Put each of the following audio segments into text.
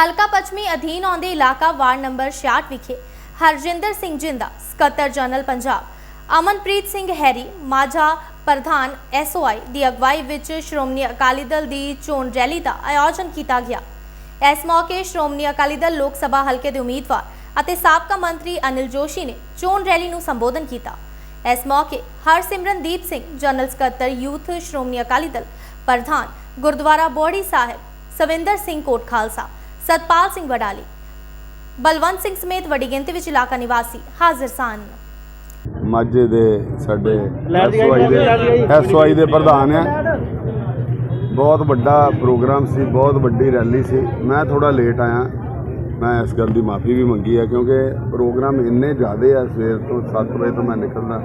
ਹਲਕਾ ਪੱਛਮੀ ਅਧੀਨ ਆਉਂਦੇ ਇਲਾਕਾ ਵਾਰਡ ਨੰਬਰ 66 ਵਿਖੇ ਹਰਜਿੰਦਰ ਸਿੰਘ ਜਿੰਦਾ, ਸਕੱਤਰ ਜਨਰਲ ਪੰਜਾਬ, ਅਮਨਪ੍ਰੀਤ ਸਿੰਘ ਹੈਰੀ, ਮਾਝਾ ਪ੍ਰਧਾਨ ਐਸਓਆਈ ਦੀ ਅਗਵਾਈ ਵਿੱਚ ਸ਼੍ਰੋਮਣੀ ਅਕਾਲੀ ਦਲ ਦੀ ਚੋਣ ਰੈਲੀ ਦਾ ਆਯੋਜਨ ਕੀਤਾ ਗਿਆ। ਇਸ ਮੌਕੇ ਸ਼੍ਰੋਮਣੀ ਅਕਾਲੀ ਦਲ ਲੋਕ ਸਭਾ ਹਲਕੇ ਦੇ ਉਮੀਦਵਾਰ ਅਤੇ ਸਾਬਕਾ ਮੰਤਰੀ ਅਨਿਲ ਜੋਸ਼ੀ ਨੇ ਚੋਣ ਰੈਲੀ ਨੂੰ ਸੰਬੋਧਨ ਕੀਤਾ। ਇਸ ਮੌਕੇ ਹਰਸਿਮਰਨਦੀਪ ਸਿੰਘ, ਜਨਰਲ ਸਕੱਤਰ ਯੂਥ ਸ਼੍ਰੋਮਣੀ ਅਕਾਲੀ ਦਲ ਪ੍ਰਧਾਨ, ਗੁਰਦੁਆਰਾ ਬੋੜੀ ਸਾਹਿਬ, ਸਵਿੰਦਰ ਸਿੰਘ ਕੋਟ ਖਾਲਸਾ ਸਤਪਾਲ ਸਿੰਘ ਵਡਾਲੀ ਬਲਵੰਤ ਸਿੰਘ ਸਮੇਤ ਵੱਡੀ ਗਿਣਤੀ ਵਿੱਚ ਇਲਾਕਾ ਨਿਵਾਸੀ ਹਾਜ਼ਰ ਸਨ। ਮਾਝੇ ਦੇ ਸਾਡੇ ਐਸਵਾਈ ਦੇ ਐਸਵਾਈ ਦੇ ਪ੍ਰਧਾਨ ਆ। ਬਹੁਤ ਵੱਡਾ ਪ੍ਰੋਗਰਾਮ ਸੀ ਬਹੁਤ ਵੱਡੀ ਰੈਲੀ ਸੀ। ਮੈਂ ਥੋੜਾ ਲੇਟ ਆਇਆ। ਮੈਂ ਇਸ ਗੱਲ ਦੀ ਮਾਫੀ ਵੀ ਮੰਗੀ ਹੈ ਕਿਉਂਕਿ ਪ੍ਰੋਗਰਾਮ ਇੰਨੇ ਜ਼ਿਆਦੇ ਆ ਸਵੇਰ ਤੋਂ 7 ਵਜੇ ਤੋਂ ਮੈਂ ਨਿਕਲਦਾ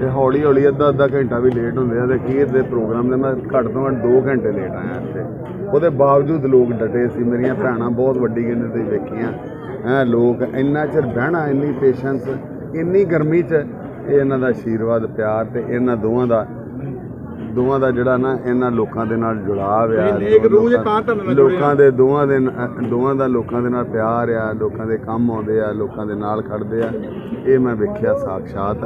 ਤੇ ਹੌਲੀ ਹੌਲੀ ਅੱਧਾ ਅੱਧਾ ਘੰਟਾ ਵੀ ਲੇਟ ਹੁੰਦੇ ਆ ਤੇ ਕੀ ਇਹਦੇ ਪ੍ਰੋਗਰਾਮ ਦੇ ਮੈਂ ਘੱਟ ਤੋਂ ਘੱਟ 2 ਘੰਟੇ ਲੇਟ ਆਇਆ ਇੱਥੇ। ਉਹਦੇ ਬਾਵਜੂਦ ਲੋਕ ਡਟੇ ਸੀ, ਮੇਰੀਆਂ ਭੈਣਾਂ ਬਹੁਤ ਵੱਡੀ ਗਿਣਤੀ ਤੇ ਵੇਖੀਆਂ। ਐ ਲੋਕ ਇੰਨਾ ਚਿਰ ਬਹਿਣਾ, ਇੰਨੀ ਪੇਸ਼ੈਂਸ ਇੰਨੀ ਗਰਮੀ 'ਚ, ਇਹ ਇਹਨਾਂ ਦਾ ਆਸ਼ੀਰਵਾਦ ਪਿਆਰ ਤੇ ਇਹਨਾਂ ਦੋਵਾਂ ਦਾ ਦੋਵਾਂ ਦਾ ਜਿਹੜਾ ਨਾ ਇਹਨਾਂ ਲੋਕਾਂ ਦੇ ਨਾਲ ਜੁੜਾਵ ਆ ਇੱਕ ਰੂਹ ਜੇ ਤਾਂ ਤੁਹਾਨੂੰ ਨਾਲ ਲੋਕਾਂ ਦੇ ਦੋਵਾਂ ਦੇ ਦੋਵਾਂ ਦਾ ਲੋਕਾਂ ਦੇ ਨਾਲ ਪਿਆਰ ਆ ਲੋਕਾਂ ਦੇ ਕੰਮ ਆਉਂਦੇ ਆ ਲੋਕਾਂ ਦੇ ਨਾਲ ਖੜਦੇ ਆ। ਇਹ ਮੈਂ ਵੇਖਿਆ ਸਾਖਸ਼ਾਤ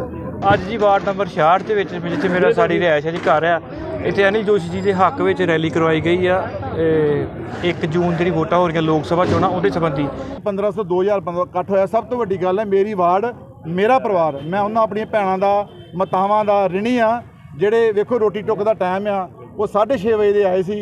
ਅੱਜ ਜੀ ਵਾਰਡ ਨੰਬਰ 66 ਦੇ ਵਿੱਚ ਜਿੱਥੇ ਮੇਰਾ ਸਾਡੀ ਰਿਹਾਇਸ਼ ਹੈ ਜੀ ਘਰ ਆ ਇੱਥੇ ਅਨਿਲ ਜੋਸ਼ੀ ਜੀ ਦੇ ਹੱਕ ਵਿੱਚ ਰੈਲੀ ਕਰਵਾਈ ਗਈ ਆ 1 ਜੂਨ ਜਿਹੜੀ ਵੋਟਾਂ ਹੋ ਰਹੀਆਂ ਲੋਕ ਸਭਾ ਚੋਣਾਂ ਉਹਦੇ ਸੰਬੰਧੀ। 1500 2015 ਇਕੱਠ ਹੋਇਆ। ਸਭ ਤੋਂ ਵੱਡੀ ਗੱਲ ਹੈ ਮੇਰੀ ਵਾਰਡ ਮੇਰਾ ਪਰਿਵਾਰ ਮੈਂ ਉਹਨਾਂ ਆਪਣੀਆਂ ਭੈਣਾਂ ਦਾ ਮਾਤਾਵਾਂ ਦਾ ਰਿਣੀ ਆ। ਜਿਹੜੇ ਵੇਖੋ ਰੋਟੀ ਟੁੱਕ ਦਾ ਟਾਈਮ ਆ ਉਹ 6:30 ਵਜੇ ਦੇ ਆਏ ਸੀ।